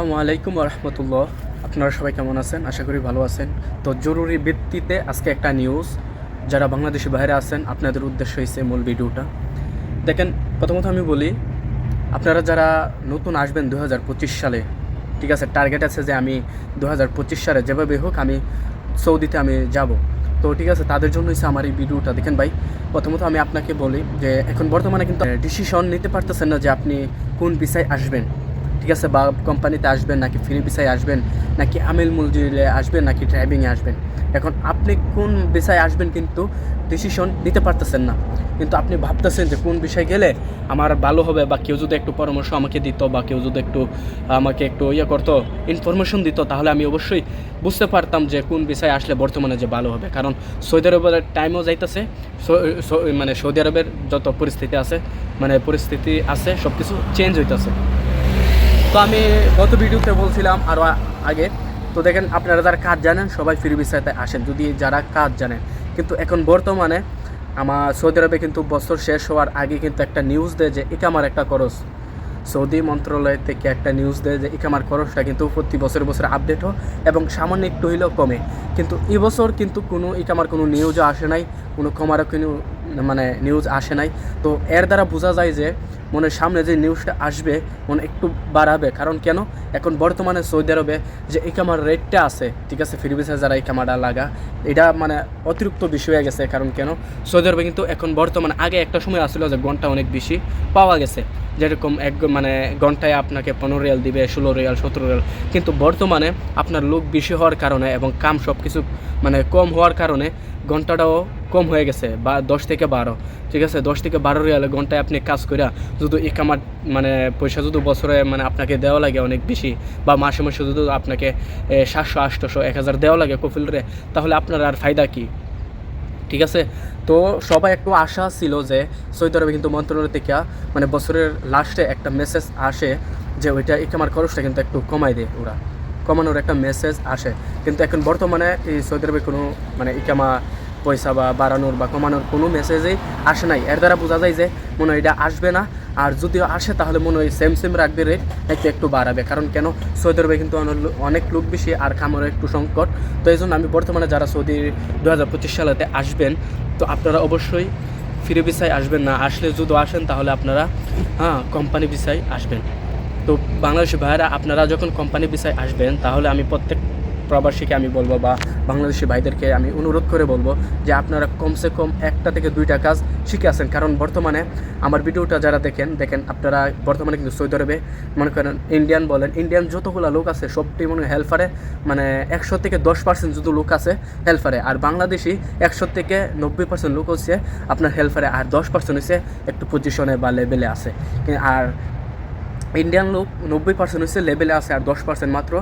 আসসালামু আলাইকুম রহমতুল্লাহ। আপনারা সবাই কেমন আছেন? আশা করি ভালো আছেন। তো জরুরি ভিত্তিতে আজকে একটা নিউজ যারা বাংলাদেশি বাইরে আছেন, আপনাদের উদ্দেশ্য হয়েছে মূল ভিডিওটা। দেখেন, প্রথমত আমি বলি, আপনারা যারা নতুন আসবেন দু হাজার পঁচিশ সালে, ঠিক আছে টার্গেট আছে যে আমি দু হাজার পঁচিশ সালে যেভাবে হোক আমি সৌদিতে আমি যাব। তো ঠিক আছে, তাদের জন্য হচ্ছে আমার এই ভিডিওটা। দেখেন ভাই, প্রথমত আমি আপনাকে বলি যে, এখন বর্তমানে কিন্তু ডিসিশন নিতে পারতেছেন না যে আপনি কোন বিষয়ে আসবেন। ঠিক আছে, বা কোম্পানিতে আসবেন, নাকি ফ্রি বিষয়ে আসবেন, নাকি আমিল মজুরিলে আসবেন, নাকি ড্রাইভিংয়ে আসবেন, এখন আপনি কোন বিষয়ে আসবেন কিন্তু ডিসিশন নিতে পারতেছেন না। কিন্তু আপনি ভাবতেছেন যে কোন বিষয়ে গেলে আমার ভালো হবে, বা কেউ যদি একটু পরামর্শ আমাকে দিত, বা কেউ যদি একটু আমাকে একটু ইয়ে করতো ইনফরমেশন দিত, তাহলে আমি অবশ্যই বুঝতে পারতাম যে কোন বিষয়ে আসলে বর্তমানে যে ভালো হবে। কারণ সৌদি আরবের টাইমও যাইতেছে মানে সৌদি আরবের যত পরিস্থিতি আছে মানে পরিস্থিতি আছে সব কিছু চেঞ্জ হইতেছে। তো আমি গত ভিডিওতে বলছিলাম আরও আগে, তো দেখেন আপনারা যারা কাজ জানেন, সবাই ফ্রি বিষয়তে আসেন, যদি যারা কাজ জানেন। কিন্তু এখন বর্তমানে আমার সৌদি আরবে কিন্তু বছর শেষ হওয়ার আগে কিন্তু একটা নিউজ দেয় যে ইকামার একটা খরচ। সৌদি মন্ত্রণালয় থেকে একটা নিউজ দেয় যে ইকামার খরচটা কিন্তু প্রতি বছর বছর আপডেট হয় এবং সামান্য একটু হইলেও কমে। কিন্তু এবছর কিন্তু কোনো ইকামার কোনো নিউজও আসে নাই, কোনো কমারও কোনো মানে নিউজ আসে নাই। তো এর দ্বারা বোঝা যায় যে মনে সামনে যে নিউজটা আসবে, মনে একটু বাড়াবে। কারণ কেন? এখন বর্তমানে সৌদি আরবে যে ইকামার রেটটা আছে, ঠিক আছে ফ্রি ভিসা যারা ইকামাটা লাগা, এটা মানে অতিরিক্ত বেশি হয়ে গেছে। কারণ কেন? সৌদি আরবে কিন্তু এখন বর্তমানে আগে একটা সময় আসলো যে ঘণ্টা অনেক বেশি পাওয়া গেছে। যেরকম এক মানে ঘন্টায় আপনাকে পনেরো রিয়াল দিবে, ষোলো রিয়াল, সতেরো রিয়াল। কিন্তু বর্তমানে আপনার লোক বেশি হওয়ার কারণে এবং কাম সব কিছু মানে কম হওয়ার কারণে ঘন্টাটাও কম হয়ে গেছে, বা দশ থেকে বারো। ঠিক আছে, দশ থেকে বারো রিয়ালে ঘন্টায় আপনি কাজ করিয়া যদি এই কামার মানে পয়সা যদি বছরে মানে আপনাকে দেওয়া লাগে অনেক বেশি, বা মাসে মাসে যদি আপনাকে সাতশো আটশোশো এক হাজার দেওয়া লাগে কফিলরে, তাহলে আপনার আর ফায়দা কী? ঠিক আছে? তো সবাই একটু আশা ছিল যে সৌদি আরবে কিন্তু মন্ত্রণালয় থেকে মানে বছরের লাস্টে একটা মেসেজ আসে যে ওইটা ইকামার খরচটা কিন্তু একটু কমাই দেয় ওরা। কমানোর একটা মেসেজ আসে। কিন্তু এখন বর্তমানে এই সৌদি আরবে কোনো মানে ইকামা পয়সা বা বাড়ানোর বা কমানোর কোনো মেসেজেই আসে নাই। এর দ্বারা বোঝা যায় যে মনে হয় এটা আসবে না। আর যদিও আসে তাহলে মনে হয় সেম সেম রাখবে রেট একটু একটু বাড়াবে। কারণ কেন? সৌদি আরবে কিন্তু অনেক- লোক বেশি আর খামারও একটু সংকট। তো এই জন্য আমি বর্তমানে যারা সৌদি দু হাজার পঁচিশ সালেতে আসবেন, তো আপনারা অবশ্যই ফ্রি ভিসায় আসবেন না। আসলে যদি আসেন তাহলে আপনারা হ্যাঁ কোম্পানি ভিসায় আসবেন। তো বাংলাদেশি ভাইয়েরা, আপনারা যখন কোম্পানি ভিসায় আসবেন, তাহলে আমি প্রত্যেক প্রবাসীকে আমি বলব বা বাংলাদেশি ভাইদেরকে আমি অনুরোধ করে বলব যে আপনারা কমসে কম একটা থেকে দুইটা কাজ শিখে আসেন। কারণ বর্তমানে আমার ভিডিওটা যারা দেখেন দেখেন আপনারা বর্তমানে কিন্তু সৌদি আরবে, মনে করেন ইন্ডিয়ান বলেন ইন্ডিয়ান যতগুলো লোক আছে, সবটি মনে হেল্পারে মানে একশো থেকে দশ পার্সেন্ট যত লোক আছে হেল্পারে আর বাংলাদেশি একশো থেকে নব্বই পার্সেন্ট লোক হচ্ছে আপনার হেল্পারে আর দশ পার্সেন্ট হচ্ছে একটু পজিশনে বা লেভেলে আছে। আর ইন্ডিয়ান লোক নব্বই পার্সেন্ট হচ্ছে লেভেলে আছে, আর দশ পার্সেন্ট মাত্র।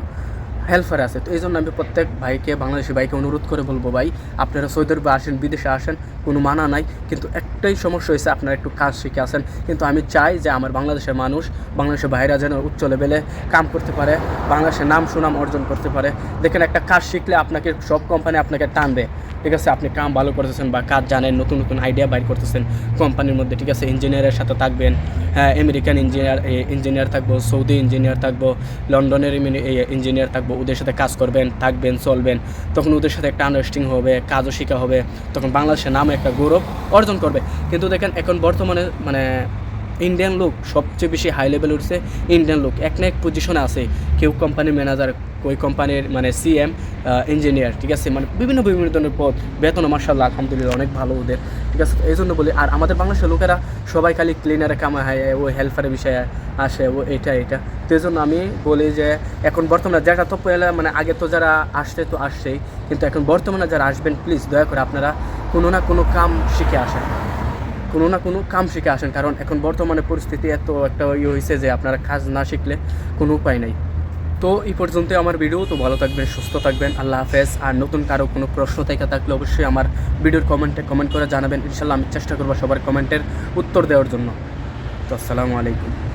হেল্পারে আছে। তো এই জন্য আমি প্রত্যেক ভাইকে, বাংলাদেশি ভাইকে অনুরোধ করে বলব, ভাই, আপনারা সৌদি আরবে আসেন, বিদেশে আসেন, কোনো মানা নাই। কিন্তু একটাই সমস্যা হয়েছে, আপনারা একটু কাজ শিখে আসেন। কিন্তু আমি চাই যে আমার বাংলাদেশের মানুষ, বাংলাদেশের ভাইরা যেন উচ্চ লেভেলে কাম করতে পারে, বাংলাদেশের নাম সুনাম অর্জন করতে পারে। দেখেন, একটা কাজ শিখলে আপনাকে, সব কোম্পানি আপনাকে টানবে। ঠিক আছে, আপনি কাম ভালো করতেছেন বা কাজ জানেন, নতুন নতুন আইডিয়া বাইর করতেছেন কোম্পানির মধ্যে, ঠিক আছে ইঞ্জিনিয়ারের সাথে থাকবেন আমেরিকান ইঞ্জিনিয়ার ইঞ্জিনিয়ার থাকব, সৌদি ইঞ্জিনিয়ার থাকব, লন্ডনের ইঞ্জিনিয়ার থাকব, ওদের সাথে কাজ করবেন, থাকবেন, চলবেন। তখন ওদের সাথে একটা আন্ডারস্ট্যান্ডিং হবে, কাজও শেখা হবে। তখন বাংলাদেশের নামে একটা গৌরব অর্জন করবে। কিন্তু দেখেন, এখন বর্তমানে মানে ইন্ডিয়ান লোক সবচেয়ে বেশি হাই লেভেল উঠছে ইন্ডিয়ান লোক এক না এক পজিশনে আছে। কেউ কোম্পানির ম্যানেজার ওই কোম্পানির মানে সিএম ইঞ্জিনিয়ার ঠিক আছে? মানে বিভিন্ন বিভিন্ন ধরনের পদ। বেতন মার্শাল্লাহ আলহামদুলিল্লাহ, অনেক ভালো ওদের। ঠিক আছে? এই জন্য বলি, আর আমাদের বাংলাদেশের লোকেরা সবাই খালি ক্লিনারে কামা হয়, ও হেল্পারের বিষয়ে আসে, ও এটা এটা। তো এই জন্য আমি বলি যে, এখন বর্তমানে যেটা তো পয়লা মানে আগে তো যারা আসছে তো আসছেই। কিন্তু এখন বর্তমানে যারা আসবেন প্লিজ দয়া করে আপনারা কোনো না কোনো কাম শিখে আসেন। কোনো না কোনো কাম শিখে আসেন, কারণ এখন বর্তমানে পরিস্থিতি এত একটা ইয়ে হয়েছে যে আপনারা কাজ না শিখলে কোনো উপায় নাই। তো এই পর্যন্ত আমার ভিডিও তো ভালো থাকবেন, সুস্থ থাকবেন, আল্লাহ হাফেজ। আর নতুন কারও কোনো প্রশ্ন থেকে থাকলে অবশ্যই আমার ভিডিওর কমেন্টে কমেন্ট করে জানাবেন। ইনশাল্লাহ আমি চেষ্টা করব সবার কমেন্টের উত্তর দেওয়ার জন্য। তো আসসালামু আলাইকুম।